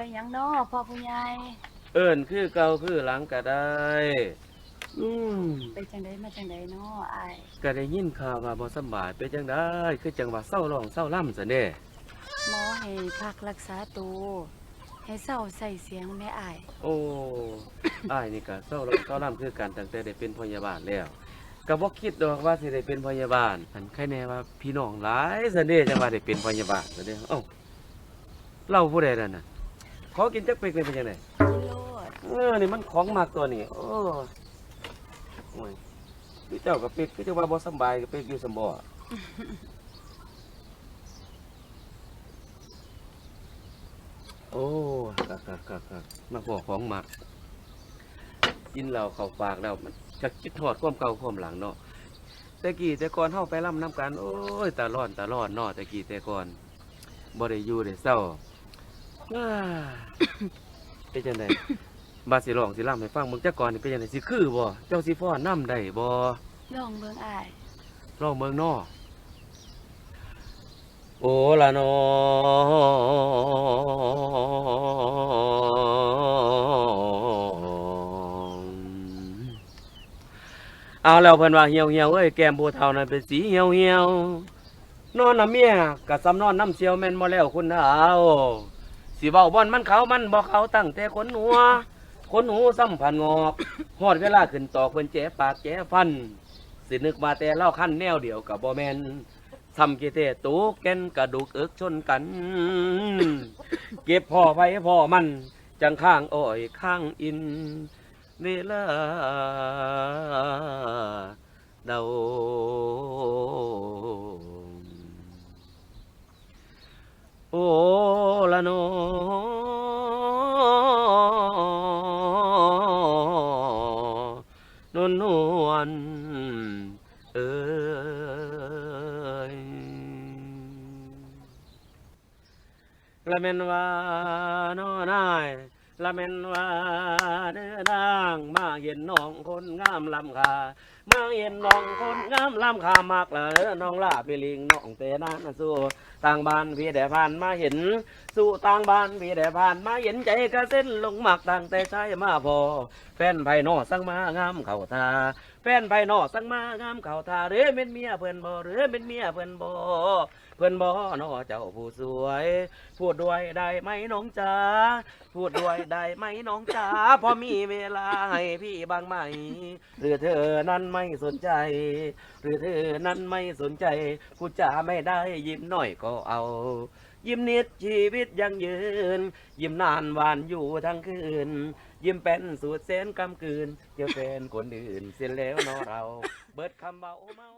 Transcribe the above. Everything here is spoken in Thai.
ไปหยังน้อพ่อผู้ใหญ่เอิ้นคือเก่าคือหลังก็ได้ อืมไปจังไดมาจังไดน้ออ้ายก็ได้ยินข่าวว่าบ่สำบายเป็นจังได๋คือจังว่าเศร้าร้องเศร้าล่ำซะแน่หมอให้พักรักษาตัวให้เศร้าใส่เสียงแม่อ้ายโอ้ อ้ายนี่ก็เศร้าร้องเศร้าล่ำคือกันตั้งแต่ได้เป็นพยาบาลแล้วก็บ่คิดดอกว่าสิได้เป็นพยาบาลอันแค่แน่ว่าพี่น้องหลายซะเด้จังว่าได้เป็นพยาบาลซะเด้เอ้าเล่าผู้ใดนั่นน่ะ ขอกินจักเป็กเลยเป็นจังไดกินโลดเออนี่มันของมากตัวนี้โอ้โอ้ยพี่เจ้ากับเป็กพี่เจ้าว่าบ่สำบายกับเป็กอยู่สำบ่โอ้กักกักกักกักมาพอของมักกินเหล้าเข้าปากแล้วมันจะคิดทอดความเก่าความหลังเนาะแต่กี้แต่ก่อนเฮาไปล่ำน้ำกัน โอ้ยตาร้อนตาร้อนเนาะแต่กี้แต่ก่อนบ่ได้อยู่ได้เศร้า ว้าเป็นจังไดบาสิร้องสิล่ำให้ฟังมึงจักก่อนนี่เป็นจังไดสิคือบ่เจ้าสิฟ้อนน้ำได้บ่ลองเบิ่งอ้ายร้องเมืองนอโอ้ละนอเอาแล้วเพิ่นว่าเหี่ยวเหี่ยวๆเอ้ยแก้มบัวเฒ่านั้นเป็นสีเหี่ยวเหี่ยวๆนอนน้ำเมียกะสำนอนน้ำเสียวแม่นบ่แล้วคุณเอา สิเว้าบ่อนมันเขามันบ่เขาตั้งแต่ขนหัวขนหูซ้ำพันงอกฮอดเวลาขึ้นตอกเพิ่นแจ๋ปากแจ๋ฟัน สินึกว่าแต่เล่าขั้นแนวเดียวกับบ่แมนทำกิเตตูกแกนกระดูกเอิกชนกัน เก็บพ่อไว้พ่อมัน จังข้างอ้อยข้างอิน เวลาเดาโอ้ละโน วลเอ้ยละเมนว่านอนายละเมนว่าเด้อนางมาเห็นน้องคนงามลำคา มาเห็นน้องคนงามลำคามากละเด้อน้องลาไปลิงน้องเตนานสู้ต่างบ้านพี่ได้ผ่านมาเห็นสู่ต่างบ้านพี่ได้ผ่านมาเห็นใจกระเส้นลงหมักต่างแต่ใช้มาพอ แฟนไผ่นอสั่งมางามเข่าตาแฟนไผ่นอสั่งมางามเข่าตาหรือเป็นเมียเพื่อนบ่หรือเป็นเมียเพื่อนบ่เพื่อนบ่นอเจ้าผู้สวย พูดด้วยได้ไหมน้องจ๋าพูดด้วยได้ไหมน้องจ๋าพอมีเวลาให้พี่บ้างไหม หรือเธอนั้นไม่ไม่สนใจ หรือเธอนั้นไม่สนใจพูดจาไม่ได้ยิ้มหน่อยก็เอา ยิ้มนิดชีวิตยังยืน ยิ้มนานหวานอยู่ทั้งคืน ยิ้มเป็นสูตรเส้นกำกืนเจอแฟนคนอื่นเสียแล้วเนอเรา เบิดคำเบาเมา